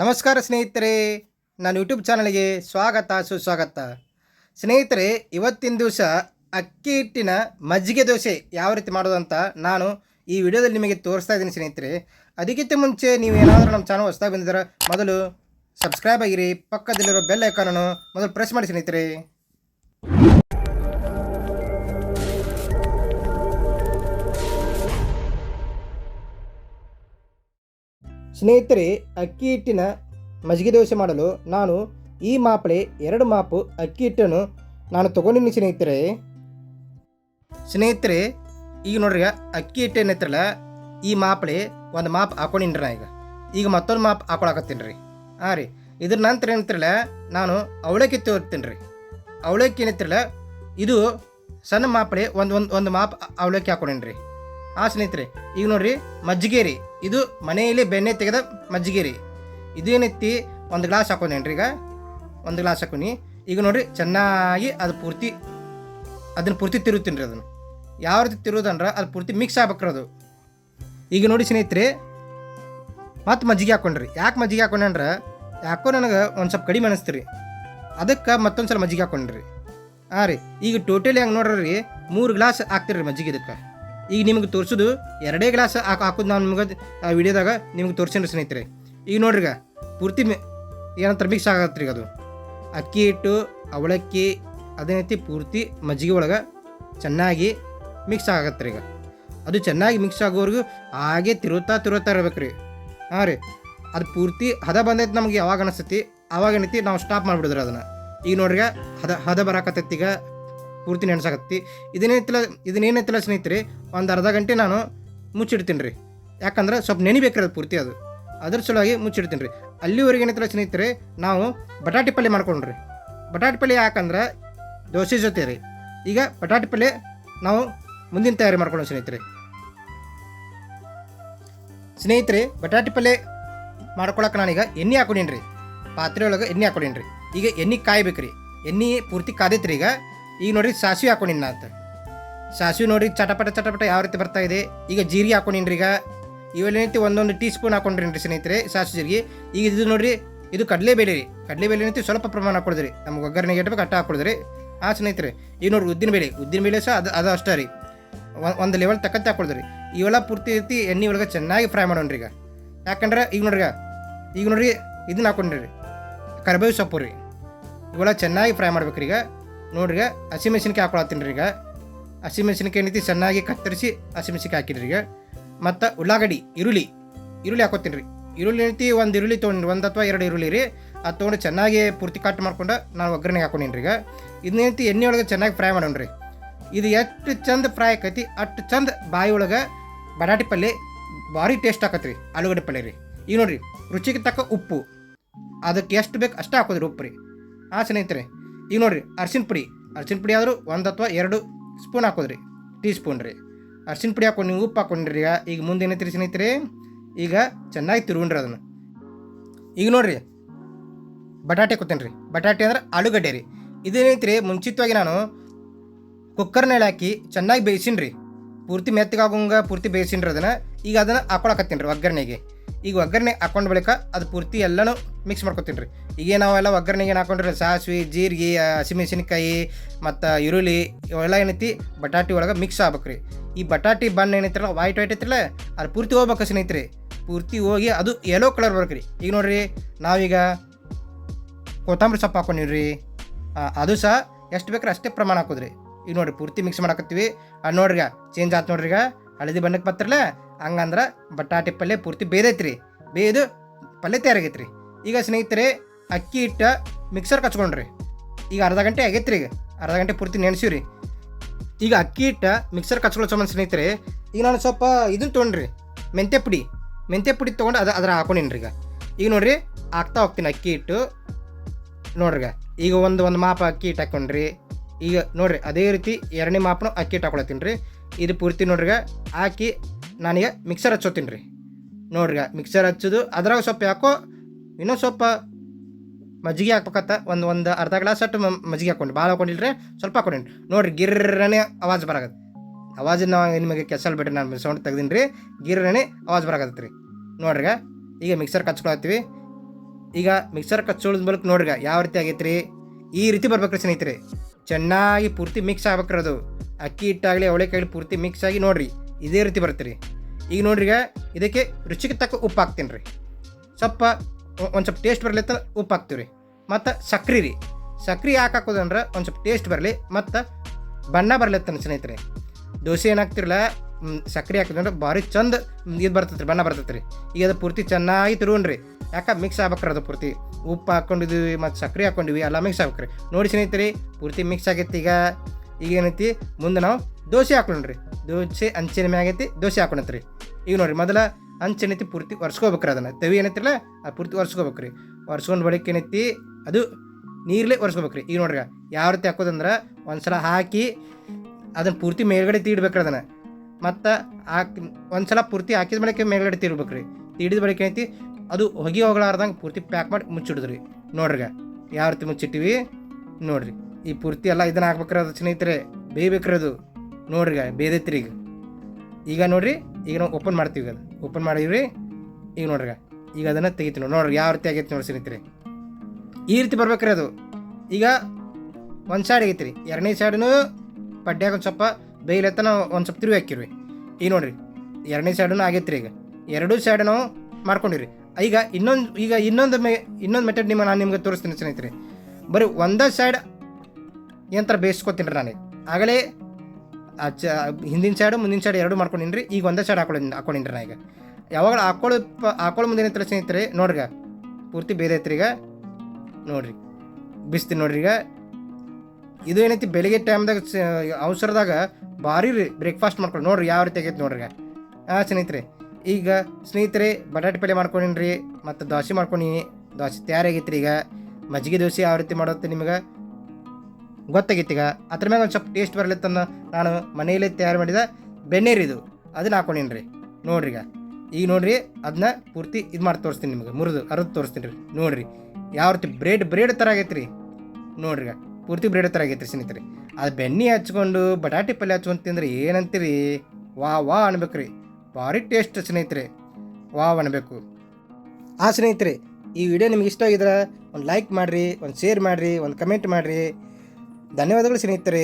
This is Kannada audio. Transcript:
ನಮಸ್ಕಾರ ಸ್ನೇಹಿತರೆ ನಾನು ಯೂಟ್ಯೂಬ್ ಚಾನಲ್ಗೆ ಸ್ವಾಗತ, ಸುಸ್ವಾಗತ. ಸ್ನೇಹಿತರೆ, ಇವತ್ತಿನ ದಿವಸ ಅಕ್ಕಿ ಹಿಟ್ಟಿನ ಮಜ್ಜಿಗೆ ದೋಸೆ ಯಾವ ರೀತಿ ಮಾಡೋದು ಅಂತ ನಾನು ಈ ವಿಡಿಯೋದಲ್ಲಿ ನಿಮಗೆ ತೋರಿಸ್ತಾ ಇದ್ದೀನಿ ಸ್ನೇಹಿತರೆ. ಅದಕ್ಕಿಂತ ಮುಂಚೆ ನೀವು ಏನಾದರೂ ನಮ್ಮ ಚಾನಲ್ ಹೊಸದಾಗಿ ಬಂದಿದ್ದೀರ, ಮೊದಲು ಸಬ್ಸ್ಕ್ರೈಬ್ ಆಗಿರಿ, ಪಕ್ಕದಲ್ಲಿರೋ ಬೆಲ್ ಐಕಾನನ್ನು ಮೊದಲು ಪ್ರೆಸ್ ಮಾಡಿ ಸ್ನೇಹಿತರೆ. ಸ್ನೇಹಿತರೆ, ಅಕ್ಕಿ ಹಿಟ್ಟಿನ ಮಜ್ಜಿಗೆ ದೋಸೆ ಮಾಡಲು ನಾನು ಈ ಮಾಪಳೆ, ಎರಡು ಮಾಪು ಅಕ್ಕಿ ಹಿಟ್ಟನ್ನು ನಾನು ತೊಗೊಂಡಿನಿ ಸ್ನೇಹಿತರೆ. ಸ್ನೇಹಿತರೆ, ಈಗ ನೋಡ್ರಿ, ಅಕ್ಕಿ ಹಿಟ್ಟು ಏನೈತ್ರಲ್ಲ ಈ ಮಾಪಳೆ ಒಂದು ಮಾಪ್ ಹಾಕೊಂಡಿನ್ರಿ ನಾ ಈಗ. ಈಗ ಮತ್ತೊಂದು ಮಾಪ್ ಹಾಕೊಳಕತ್ತೀನಿ ರೀ. ಹಾಂ ರೀ, ಇದ್ರ ನಂತರ ಏನೈತ್ರಲ್ಲ ನಾನು ಅವಳಕ್ಕಿ ತೋರ್ತೀನಿ ರೀ. ಅವಳಕ್ಕಿ ಏನೈತ್ರಲ್ಲ ಇದು ಸಣ್ಣ ಮಾಪಳೆ ಒಂದು ಒಂದು ಒಂದು ಮಾಪ್ ಅವಳಕ್ಕಿ ಹಾಕೊಂಡಿನಿ ರೀ. ಹಾಂ ಸ್ನೇಹಿತರೆ, ಈಗ ನೋಡ್ರಿ, ಮಜ್ಜಿಗೆ ರೀ. ಇದು ಮನೆಯಲ್ಲಿ ಬೆಣ್ಣೆ ತೆಗೆದ ಮಜ್ಜಿಗೆ ರೀ ಇದೇನೈತಿ ಒಂದು ಗ್ಲಾಸ್ ಹಾಕೊಂಡೇನ್ರಿ ಈಗ? ಒಂದು ಗ್ಲಾಸ್ ಹಾಕೊನಿ ಈಗ ನೋಡಿರಿ, ಚೆನ್ನಾಗಿ ಅದು ಪೂರ್ತಿ, ಅದನ್ನು ಪೂರ್ತಿ ತಿರುತ್ತೀನಿ ರೀ ಅದನ್ನು. ಯಾವ ರೀತಿ ತಿರುವುದಂದ್ರೆ ಅದು ಪೂರ್ತಿ ಮಿಕ್ಸ್ ಆಗ್ಬೇಕ್ರಿ ಅದು. ಈಗ ನೋಡಿ ಸ್ನೇಹಿತರೆ, ಮತ್ತು ಮಜ್ಜಿಗೆ ಹಾಕೊಂಡ್ರಿ ಯಾಕೆ ಮಜ್ಜಿಗೆ ಹಾಕೊಂಡ್ರೆ ಯಾಕೋ ನನಗೆ ಒಂದು ಸ್ವಲ್ಪ ಕಡಿಮೆ ಅನಿಸ್ತೀರಿ ಅದಕ್ಕೆ ಮತ್ತೊಂದು ಸಲ ಮಜ್ಜಿಗೆ ಹಾಕೊಂಡ್ರಿ ಹಾಂ ರೀ, ಈಗ ಟೋಟಲಿ ಹಂಗೆ ನೋಡ್ರಿ, ಮೂರು ಗ್ಲಾಸ್ ಹಾಕ್ತಿರಿ ಮಜ್ಜಿಗೆ ಇದಕ್ಕೆ. ಈಗ ನಿಮ್ಗೆ ತೋರಿಸೋದು ಎರಡೇ ಗ್ಲಾಸ್ ಹಾಕಿ ಹಾಕೋದು ನಾನು ನಿಮ್ಗೆ, ಆ ವಿಡಿಯೋದಾಗ ನಿಮ್ಗೆ ತೋರಿಸಿನ ಸ್ನೇಹಿತರೆ. ಈಗ ನೋಡ್ರಿಗ ಪೂರ್ತಿ ಮಿ ಏನಂತಾರೆ ಮಿಕ್ಸ್ ಆಗತ್ತೆ ಈಗ ಅದು. ಅಕ್ಕಿ ಹಿಟ್ಟು, ಅವಲಕ್ಕಿ ರೀತಿ ಪೂರ್ತಿ ಮಜ್ಜಿಗೆ ಒಳಗೆ ಚೆನ್ನಾಗಿ ಮಿಕ್ಸ್ ಆಗತ್ತೆ ಈಗ. ಅದು ಚೆನ್ನಾಗಿ ಮಿಕ್ಸ್ ಆಗೋವರೆಗೂ ಹಾಗೆ ತಿರುತ್ತಾ ತಿರುತ್ತಾ ಇರ್ಬೇಕು ರೀ ಹಾಂ ರೀ. ಅದು ಪೂರ್ತಿ ಹದ ಬಂದೈತೆ ನಮಗೆ ಯಾವಾಗ ಅನಿಸ್ತೈತಿ ಆವಾಗ ಏನೈತಿ ನಾವು ಸ್ಟಾಪ್ ಮಾಡಿಬಿಡಿದ್ರೆ ಅದನ್ನು. ಈಗ ನೋಡ್ರಿ ಹದ ಹದ ಬರಾಕತ್ತೈತಿ ಈಗ. ಪೂರ್ತಿ ನೆನ್ಸಾಕತ್ತಿ ಇದನ್ನೇತಿಲ್ಲ ಇದನ್ನೇನೈತಿಲ್ಲ ಸ್ನೇಹಿತರೆ, ಒಂದು ಅರ್ಧ ಗಂಟೆ ನಾನು ಮುಚ್ಚಿಡ್ತೀನಿ ರೀ. ಯಾಕಂದ್ರೆ ಸ್ವಲ್ಪ ನೆನಿಬೇಕ್ರಿ ಅದು ಪೂರ್ತಿ ಅದು. ಅದ್ರ ಸಲುವಾಗಿ ಮುಚ್ಚಿಡ್ತೀನಿ ರೀ. ಅಲ್ಲಿವರೆಗೆ ಏನೈತಿಲ್ಲ ಸ್ನೇಹಿತರೆ, ನಾವು ಬಟಾಟಿ ಪಲ್ಯ ಮಾಡ್ಕೊಂಡ್ರಿ ಬಟಾಟಿ ಪಲ್ಯ ಯಾಕಂದ್ರೆ ದೋಸೆ ಜೊತೆ ರೀ. ಈಗ ಬಟಾಟಿ ಪಲ್ಯ ನಾವು ಮುಂದಿನ ತಯಾರಿ ಮಾಡ್ಕೊಳ್ಳೋಣ ಸ್ನೇಹಿತರೆ. ಸ್ನೇಹಿತರೆ, ಬಟಾಟಿ ಪಲ್ಯ ಮಾಡ್ಕೊಳಕ್ಕೆ ನಾನೀಗ ಎಣ್ಣೆ ಹಾಕೊಂಡೀನಿ ರೀ. ಪಾತ್ರೆ ಒಳಗೆ ಎಣ್ಣೆ ಹಾಕೊಂಡೀನಿ ರೀ. ಈಗ ಎಣ್ಣೆ ಕಾಯ್ಬೇಕು ರೀ ಎಣ್ಣೆ ಪೂರ್ತಿ ಕಾದೈತ್ರಿ ಈಗ. ಈಗ ನೋಡ್ರಿ ಸಾಸಿವೆ ಹಾಕೊಂಡಿನ ಅಂತ ಸಾಸಿವೆ ನೋಡ್ರಿ ಚಟಪಟ ಚಟಪಟ ಯಾವ ರೀತಿ ಬರ್ತಾ ಇದೆ. ಈಗ ಜೀರಿಗೆ ಹಾಕೊಂಡಿನ್ರಿ ಈಗ. ಇವೆಲ್ಲೈತಿ ಒಂದೊಂದು ಟೀ ಸ್ಪೂನ್ ಹಾಕೊಂಡ್ರಿ ಸ್ನೇಹಿತರೆ ಸಾಸಿವೆ ಜೀರಿಗೆ. ಈಗ ಇದು ನೋಡ್ರಿ, ಇದು ಕಡಲೆಬೇಳೆ ರೀ. ಕಡಲೆಬೇಳೆ ಏನೈತಿ? ಸ್ವಲ್ಪ ಪ್ರಮಾಣ ಹಾಕೊಡಿದ್ರಿ. ನಮ್ಗೆ ಒಗ್ಗರಣೆಗೆ ಇಟ್ಬೇಕು ಅಟ್ಟ ಹಾಕೊಡಿದ್ರಿ. ಆ ಸ್ನೇಹಿತರೆ, ಈಗ ನೋಡ್ರಿ ಉದ್ದಿನ ಬೇಳೆ. ಉದ್ದಿನ ಬೇಳೆ ಸಹ ಅದು ಅದು ಅಷ್ಟೇ ರೀ. ಒಂದು ಲೆವೆಲ್ ತಕ್ಕಂತೆ ಹಾಕೊಡಿದ್ರಿ. ಇವೆಲ್ಲ ಪೂರ್ತಿ ರೀತಿ ಎಣ್ಣೆ ಒಳಗೆ ಚೆನ್ನಾಗಿ ಫ್ರೈ ಮಾಡೋಣ್ರಿ ಈಗ. ಯಾಕಂದ್ರೆ ಈಗ ನೋಡ್ರಿ ಈಗ. ನೋಡ್ರಿ ಇದನ್ನ ಹಾಕೊಂಡ್ರಿ ಕರಿಬೇವು ಸೊಪ್ಪು ರೀ. ಇವೆಲ್ಲ ಚೆನ್ನಾಗಿ ಫ್ರೈ ಮಾಡ್ಬೇಕ್ರಿ ಈಗ. ನೋಡ್ರಿ ಹಸಿ ಹಸಿಮೆಣಸಿನ್ಕಾಯಿ ಹಾಕೊಳತ್ತೀನಿ ರೀ ಈಗ. ಹಸಿಮೆಣಸಿನ್ಕಾಯಿ ಏನೈತಿ? ಚೆನ್ನಾಗಿ ಕತ್ತರಿಸಿ ಹಸಿಮೆಣಸಿನ್ಕಾಯಿ ಹಾಕಿರಿ ಈಗ. ಮತ್ತು ಉಳ್ಳಾಗಡ್ಡಿ, ಈರುಳ್ಳಿ ಈರುಳ್ಳಿ ಹಾಕೋತೀನಿ ರೀ. ಈರುಳ್ಳಿ ಏನೈತಿ? ಒಂದು ಈರುಳ್ಳಿ ತೊಗೊಂಡು ಒಂದು ಅಥವಾ ಎರಡು ಈರುಳ್ಳಿ ರೀ. ಅದು ತೊಗೊಂಡು ಚೆನ್ನಾಗಿ ಪೂರ್ತಿ ಕಟ್ ಮಾಡ್ಕೊಂಡು ನಾನು ಒಗ್ಗರಣೆಗೆ ಹಾಕೊಂಡೀನಿ ರೀ ಈಗ. ಇದನ್ನೇಂತಿ ಎಣ್ಣೆ ಒಳಗೆ ಚೆನ್ನಾಗಿ ಫ್ರೈ ಮಾಡೋಣ ರೀ. ಇದು ಎಷ್ಟು ಚಂದ ಫ್ರೈ ಆಕೈತಿ? ಅಷ್ಟು ಚಂದ ಬಾಯಿ ಒಳಗೆ ಬಟಾಟಿ ಪಲ್ಯ ಭಾರಿ ಟೇಸ್ಟ್ ಆಕತ್ರಿ ಆಲೂಗಡ್ಡೆ ಪಲ್ಯ ರೀ. ಈಗ ನೋಡಿರಿ, ರುಚಿಗೆ ತಕ್ಕ ಉಪ್ಪು. ಅದಕ್ಕೆ ಎಷ್ಟು ಬೇಕು ಅಷ್ಟೇ ಹಾಕೋದ್ರಿ ಉಪ್ಪು ರೀ. ಹಾಂ ಸ್ನೇಹಿತರೆ ಈಗ ನೋಡಿರಿ, ಅರ್ಶಿನ ಪುಡಿ. ಅರ್ಶಿನ ಪುಡಿ ಆದರೂ ಒಂದು ಅಥವಾ ಎರಡು ಸ್ಪೂನ್ ಹಾಕೋದ್ರಿ. ಟೀ ಸ್ಪೂನ್ ರೀ. ಅರ್ಶಿನ ಪುಡಿ ಹಾಕೊಂಡು, ನೀವು ಉಪ್ಪು ಹಾಕೊಂಡ್ರಿ ಈಗ. ಈಗ ಮುಂದೆ ಏನೈತ್ರಿ ಸ್ನೇಹಿತರೆ? ಈಗ ಚೆನ್ನಾಗಿ ತಿರುವಂಡ್ರಿ ಅದನ್ನು. ಈಗ ನೋಡಿರಿ, ಬಟಾಟೆ ಕೊತ್ತೇನೆ ರೀ ಬಟಾಟೆ ಅಂದ್ರೆ ಆಲೂಗಡ್ಡೆ ರೀ. ಇದೇನೈತ್ರಿ ಮುಂಚಿತವಾಗಿ ನಾನು ಕುಕ್ಕರ್ನಲ್ಲಿ ಹಾಕಿ ಚೆನ್ನಾಗಿ ಬೇಯಿಸಿನ್ರಿ. ಪೂರ್ತಿ ಮೆತ್ತಗಾಗುವಂಗೆ ಪೂರ್ತಿ ಬೇಯಿಸಿನ್ರಿ ಅದನ್ನು. ಈಗ ಅದನ್ನು ಹಾಕೊಳಕತ್ತೀನಿ ರೀ ಒಗ್ಗರಣೆಗೆ. ಈಗ ಒಗ್ಗರಣೆ ಹಾಕೊಂಡ ಬಳಿಕ ಅದು ಪೂರ್ತಿ ಎಲ್ಲನೂ ಮಿಕ್ಸ್ ಮಾಡ್ಕೊತೀನಿ ರೀ ಈಗ ನಾವೆಲ್ಲ ಒಗ್ಗರಣೆಗೆ ಏನು ಹಾಕೊಂಡ್ರಿ ಸಾಸಿವೆ, ಜೀರಿಗೆ ಹಸಿಮೆಣಸಿನ್ಕಾಯಿ ಮತ್ತು ಈರುಳ್ಳಿ ಇವೆಲ್ಲ ಏನೈತಿ ಬಟಾಟಿ ಒಳಗೆ ಮಿಕ್ಸ್ ಆಗ್ಬೇಕು ರೀ ಈ ಬಟಾಟಿ ಬಣ್ಣ ಏನೈತಿರಲ್ಲ ವೈಟ್ ವೈಟ್ ಐತಿರಲ್ಲ, ಅದು ಪೂರ್ತಿ ಹೋಗ್ಬೇಕು ಸ್ನೇಹಿತರೆ ಪೂರ್ತಿ ಹೋಗಿ ಅದು ಯೆಲ್ಲೋ ಕಲರ್ ಬರ್ಬೇಕು ರೀ ಈಗ ನೋಡ್ರಿ, ನಾವೀಗ ಕೊತ್ತಂಬರಿ ಸೊಪ್ಪು ಹಾಕೊಂಡಿವ್ರಿ. ಅದು ಸಹ ಎಷ್ಟು ಬೇಕಾರೆ ಅಷ್ಟೇ ಪ್ರಮಾಣ ಹಾಕೋದ್ರಿ. ಈಗ ನೋಡಿರಿ, ಪೂರ್ತಿ ಮಿಕ್ಸ್ ಮಾಡಕತ್ತೀವಿ. ಅದು ನೋಡ್ರಿ ಚೇಂಜ್ ಆಯ್ತು ನೋಡ್ರಿ ಈಗ. ಹಳದಿ ಬಣ್ಣಕ್ಕೆ ಬತ್ತಿರಲ್ಲ ಹಂಗಂದ್ರೆ ಬಟಾಟೆ ಪಲ್ಯ ಪೂರ್ತಿ ಬೇದೈತ್ರಿ. ಬೇಯ್ದು ಪಲ್ಯ ತಯಾರಾಗೈತ್ರಿ. ಈಗ ಸ್ನೇಹಿತರೆ, ಅಕ್ಕಿ ಹಿಟ್ಟ ಮಿಕ್ಸರ್ ಕಚ್ಕೊಂಡ್ರಿ. ಈಗ ಅರ್ಧ ಗಂಟೆ ಆಗೈತ್ರಿ ಈಗ. ಅರ್ಧ ಗಂಟೆ ಪೂರ್ತಿ ನೆನೆಸಿವ್ರಿ ಈಗ ಅಕ್ಕಿ ಹಿಟ್ಟ ಮಿಕ್ಸರ್ ಕಚ್ಕೊಳ್ಳೋ ಸಂಬಂಧ ಸ್ನೇಹಿತರೆ, ಈಗ ನಾನು ಸ್ವಲ್ಪ ಇದನ್ನು ತೊಗೊಂಡ್ರಿ. ಮೆಂತ್ಯ ಪುಡಿ. ಮೆಂತ್ಯ ಪುಡಿ ತೊಗೊಂಡು ಅದು ಅದ್ರ ಹಾಕೊಂಡಿನ್ರಿ ಈಗ. ಈಗ ನೋಡ್ರಿ, ಹಾಕ್ತಾ ಹೋಗ್ತೀನಿ ಅಕ್ಕಿ ಹಿಟ್ಟು. ನೋಡ್ರಿ ಈಗ ಒಂದು ಒಂದು ಮಾಪ ಅಕ್ಕಿ ಹಿಟ್ಟು ಹಾಕೊಂಡ್ರಿ. ಈಗ ನೋಡ್ರಿ, ಅದೇ ರೀತಿ ಎರಡನೇ ಮಾಪನ ಅಕ್ಕಿ ಹಿಟ್ಟು ಹಾಕೊಳತ್ತೀನಿ ರೀ ಇದು ಪೂರ್ತಿ ನೋಡ್ರಿ ಹಾಕಿ ನಾನೀಗ ಮಿಕ್ಸರ್ ಹಚ್ಚೋತೀನಿ ರೀ. ನೋಡ್ರಿ ಮಿಕ್ಸರ್ ಹಚ್ಚೋದು, ಅದ್ರಾಗ ಸ್ವಲ್ಪ ಯಾಕೋ ಇನ್ನೂ ಸ್ವಲ್ಪ ಮಜ್ಜಿಗೆ ಹಾಕ್ಬೇಕತ್ತ. ಒಂದು ಒಂದು ಅರ್ಧ ಗ್ಲಾಸ್ ಅಷ್ಟು ಮಜ್ಜಿಗೆ ಹಾಕೊಂಡು ಭಾಳ ಹಾಕೊಂಡಿಲ್ರಿ ಸ್ವಲ್ಪ ಹಾಕೊಂಡಿನಿ ನೋಡ್ರಿ, ಗಿರ್ರನೆ ಆವಾಜ್ ಬರಾಗತ್ತೆ. ನಾವು ನಿಮಗೆ ಕೆಸಲ್ ಬಿಡ್ರಿ, ನಾನು ಸೌಂಡ್ ತೆಗ್ದೀನಿ ರೀ. ಗಿರ್ರನೆ ಆವಾಜ್ ಬರಾಕತ್ತೆ ರೀ. ನೋಡ್ರಿ, ಈಗ ಮಿಕ್ಸರ್ ಕಚ್ಕೊಳತ್ತೀವಿ ಈಗ ಮಿಕ್ಸರ್ ಕಚ್ಚೋಳದ ಮೂಲಕ ನೋಡ್ರಿ ಯಾವ ರೀತಿ ಆಗೈತ್ರಿ ಈ ರೀತಿ ಬರ್ಬೇಕ್ರಿ ಸ್ನೇಹಿತರೆ. ಚೆನ್ನಾಗಿ ಪೂರ್ತಿ ಮಿಕ್ಸ್ ಆಗ್ಬೇಕ್ರಿ ಅದು. ಅಕ್ಕಿ ಹಿಟ್ಟಾಗಲಿ ಅವಳೆಕಾಯಿ ಪೂರ್ತಿ ಮಿಕ್ಸ್ ಆಗಿ ನೋಡ್ರಿ. ಇದೇ ರೀತಿ ಬರುತ್ತೆ ಈಗ ನೋಡ್ರಿ ಈಗ ಇದಕ್ಕೆ ರುಚಿಗೆ ತಕ್ಕ ಉಪ್ಪು ಹಾಕ್ತೀನಿ ರೀ. ಸ್ವಲ್ಪ ಒಂದು ಸ್ವಲ್ಪ ಟೇಸ್ಟ್ ಅಂತ ಉಪ್ಪು ಹಾಕ್ತೀವಿ ರೀ ಮತ್ತು ಸಕ್ರೆ ರೀ. ಸಕ್ರೆ ಯಾಕೆ ಹಾಕೋದಂದ್ರೆ ಒಂದು ಸ್ವಲ್ಪ ಟೇಸ್ಟ್ ಬರಲಿ ಮತ್ತು ಬಣ್ಣ ಬರ್ಲತ್ತ ಸ್ನೇಹಿತರೆ. ದೋಸೆ ಏನಾಗ್ತಿರಲ್ಲ ಸಕ್ರೆ ಹಾಕಿದ್ರೆ ಭಾರಿ ಚಂದ ಇದು ಬರ್ತೈತೆ ರೀ ಬಣ್ಣ ಬರ್ತೈತೆ ರೀ ಈಗ ಅದು ಪೂರ್ತಿ ಚೆನ್ನಾಗಿ ತಿರುವನ್ರಿ. ಯಾಕೆ ಮಿಕ್ಸ್ ಆಗ್ಬೇಕ್ರಿ ಅದು ಪೂರ್ತಿ. ಉಪ್ಪು ಹಾಕ್ಕೊಂಡಿದ್ವಿ ಮತ್ತು ಸಕ್ರೆ ಹಾಕ್ಕೊಂಡಿವಿ ಎಲ್ಲ ಮಿಕ್ಸ್ ಆಗ್ಬೇಕ್ರಿ. ನೋಡಿ ಸ್ನೇಹಿತರೆ, ಪೂರ್ತಿ ಮಿಕ್ಸ್ ಆಗೈತಿ ಈಗ. ಈಗ ಏನೈತಿ, ಮುಂದೆ ನಾವು ದೋಸೆ ಹಾಕೊಂಡ್ರಿ ದೋಸೆ ಅಂಚಿನ ಮ್ಯಾಗೈತಿ ದೋಸೆ ಹಾಕೊಂಡತ್ರಿ ಈಗ ನೋಡ್ರಿ ಮೊದಲ ಅಂಚೆನೈತಿ ಪೂರ್ತಿ ಒರೆಸ್ಕೋಬೇಕ್ರಿ ಅದನ್ನು. ತವಿ ಏನೈತಿಲ್ಲ ಅದು ಪೂರ್ತಿ ಒರೆಸ್ಕೋಬೇಕ್ರಿ. ಒರೆಸ್ಕೊಂಡು ಬಳಿಕ ಏನೈತಿ, ಅದು ನೀರಲ್ಲೇ ಒರೆಸ್ಕೋಬೇಕ್ರಿ. ಈಗ ನೋಡ್ರಿ, ಯಾವ ರೀತಿ ಹಾಕೋದಂದ್ರೆ ಒಂದ್ಸಲ ಹಾಕಿ ಅದನ್ನು ಪೂರ್ತಿ ಮೇಲ್ಗಡೆ ತೀಡ್ಬೇಕ್ರಿ ಅದನ್ನು. ಮತ್ತು ಹಾಕಿ, ಒಂದ್ಸಲ ಪೂರ್ತಿ ಹಾಕಿದ ಬಳಿಕ ಮೇಲ್ಗಡೆ ತೀಡ್ಬೇಕ್ರಿ. ತೀಡಿದ ಬಳಿಕ ಏನೈತಿ, ಅದು ಹೊಗೆ ಹೋಗ್ಲಾರ್ದಂಗೆ ಪೂರ್ತಿ ಪ್ಯಾಕ್ ಮಾಡಿ ಮುಚ್ಚಿಡಿದ್ರಿ. ನೋಡ್ರಿಗ, ಯಾವ ರೀತಿ ಮುಚ್ಚಿಟ್ಟಿವಿ? ನೋಡ್ರಿ. ಈ ಪೂರ್ತಿ ಎಲ್ಲ ಇದನ್ನ ಹಾಕ್ಬೇಕ್ರಿ ಅದು ಸ್ನೇಹಿತರೆ. ಬೇಯ್ಬೇಕ್ರಿ ಅದು. ನೋಡ್ರಿಗ ಬೇದೈತ್ರಿ ಈಗ. ಈಗ ನೋಡ್ರಿ, ಈಗ ನಾವು ಓಪನ್ ಮಾಡ್ತೀವಿ ಅದು. ಓಪನ್ ಮಾಡಿವ್ರಿ ಈಗ ನೋಡ್ರಿ ಈಗ ಅದನ್ನು ತೆಗಿತೀವಿ ನೋಡಿ. ನೋಡ್ರಿ ಯಾವ ರೀತಿ ಆಗೈತೆ ನೋಡಿ ಸ್ನೇಹಿತರೆ. ಈ ರೀತಿ ಬರ್ಬೇಕ್ರಿ ಅದು. ಈಗ ಒಂದು ಸೈಡ್ ಆಗೈತ್ರಿ. ಎರಡನೇ ಸೈಡ್ನು ಪಡ್ಡ್ಯಾಗ ಒಂದು ಸ್ವಲ್ಪ ಬೇಯ್ಲತ್ತ ನಾವು ಒಂದು ಸ್ವಲ್ಪ ತಿರುಗಿ ಹಾಕಿರ್ವಿ ಈಗ ನೋಡ್ರಿ, ಎರಡನೇ ಸೈಡನು ಆಗೈತ್ರಿ ಈಗ. ಎರಡೂ ಸೈಡ್ ನಾವು ಮಾಡ್ಕೊಂಡಿರಿ ಈಗ ಇನ್ನೊಂದು ಈಗ ಇನ್ನೊಂದು ಮೆ, ಇನ್ನೊಂದು ಮೆಥಡ್ ನಿಮ್ಮ ನಾನು ನಿಮ್ಗೆ ತೋರಿಸ್ತೀನಿ ಸ್ನೇಹಿತರೆ. ಬರೀ ಒಂದೇ ಸೈಡ್ ಏನಂತಾರೆ ಬೇಯಿಸ್ಕೊತೀನಿ ರೀ ನಾನು. ಆಗಲೇ ಚ, ಹಿಂದಿನ ಸೈಡು ಮುಂದಿನ ಸೈಡ್ ಎರಡು ಮಾಡ್ಕೊಂಡಿನ್ರಿ. ಈಗ ಒಂದೇ ಸೈಡ್ ಹಾಕೊಂಡಿನಿ ಹಾಕೊಂಡಿನ್ರಿ ನಾ ಈಗ. ಯಾವಾಗ ಹಾಕೊಳ್ಳ ಹಾಕೊಳ್ಳೋ ಮುಂದೆ ಏನೈತ್ರ ಸ್ನೇಹಿತರೆ, ನೋಡ್ರಿ ಪೂರ್ತಿ ಬೇದೈತ್ರಿ ಈಗ. ನೋಡ್ರಿ. ಬಿಸ್ತೀನಿ ನೋಡ್ರಿ ಈಗ. ಇದು ಏನೈತಿ, ಬೆಳಿಗ್ಗೆ ಟೈಮ್ದಾಗ ಅವಸರದಾಗ ಭಾರಿ ರೀ ಬ್ರೇಕ್ಫಾಸ್ಟ್ ಮಾಡ್ಕೊಂಡು ನೋಡ್ರಿ ಯಾವ ರೀತಿ ಆಗೈತೆ ನೋಡ್ರಿ ಹಾಂ ಸ್ನೇಹಿತರೆ, ಈಗ ಸ್ನೇಹಿತರೆ, ಬಟಾಟೆ ಪಲ್ಯ ಮಾಡ್ಕೊಂಡಿನ್ರಿ, ಮತ್ತು ದೋಸೆ ಮಾಡ್ಕೊಂಡಿನಿ. ದೋಸೆ ತಯಾರಾಗೈತ್ರಿ ಈಗ. ಮಜ್ಜಿಗೆ ದೋಸೆ ಯಾವ ರೀತಿ ಮಾಡೋತ್ತೆ ನಿಮಗೆ? ಗೊತ್ತಾಗೈತಿ ಈಗ ಅದ್ರ ಮ್ಯಾಗ ಒಂದು ಸ್ವಲ್ಪ ಟೇಸ್ಟ್ ಬರಲಿತ್ತನ್ನ ನಾನು ಮನೆಯಲ್ಲೇ ತಯಾರು ಮಾಡಿದ ಬೆಣ್ಣೀರು ಇದು ಅದನ್ನ ಹಾಕೊಂಡಿನಿ ರೀ ನೋಡ್ರಿ ಈಗ ಈಗ ನೋಡ್ರಿ ಅದನ್ನ ಪೂರ್ತಿ ಇದು ಮಾಡಿ ತೋರಿಸ್ತೀನಿ ನಿಮಗೆ. ಮುರಿದು, ಅರದು ತೋರಿಸ್ತೀನಿ ರೀ. ನೋಡ್ರಿ. ಯಾವ ರೀತಿ ಬ್ರೆಡ್ ಬ್ರೆಡ್ ಥರ ಆಗೈತೆ ರೀ ನೋಡ್ರಿ ಈಗ ಪೂರ್ತಿ ಬ್ರೆಡ್ ಥರ ಆಗೈತೆ ರೀ ಸ್ನೇಹಿತರೆ. ಅದು ಬೆಣ್ಣೆ ಹಚ್ಕೊಂಡು, ಬಟಾಟಿ ಪಲ್ಯ ಹಚ್ಕೊಂಡು ತಿಂದ್ರೆ ಏನಂತೀರಿ? ವಾ ವಾ ಅನ್ಬೇಕು ರೀ. ಭಾರಿ ಟೇಸ್ಟ್ ಸ್ನೇಹಿತರೆ. ವಾವ್ ಅನ್ಬೇಕು. ಆ ಸ್ನೇಹಿತರೆ, ಈ ವಿಡಿಯೋ ನಿಮ್ಗೆ ಇಷ್ಟ ಆಗಿದ್ರೆ ಒಂದು ಲೈಕ್ ಮಾಡಿರಿ, ಒಂದು ಶೇರ್ ಮಾಡಿರಿ, ಒಂದು ಕಮೆಂಟ್ ಮಾಡಿರಿ. ಧನ್ಯವಾದಗಳು ಸ್ನೇಹಿತರೆ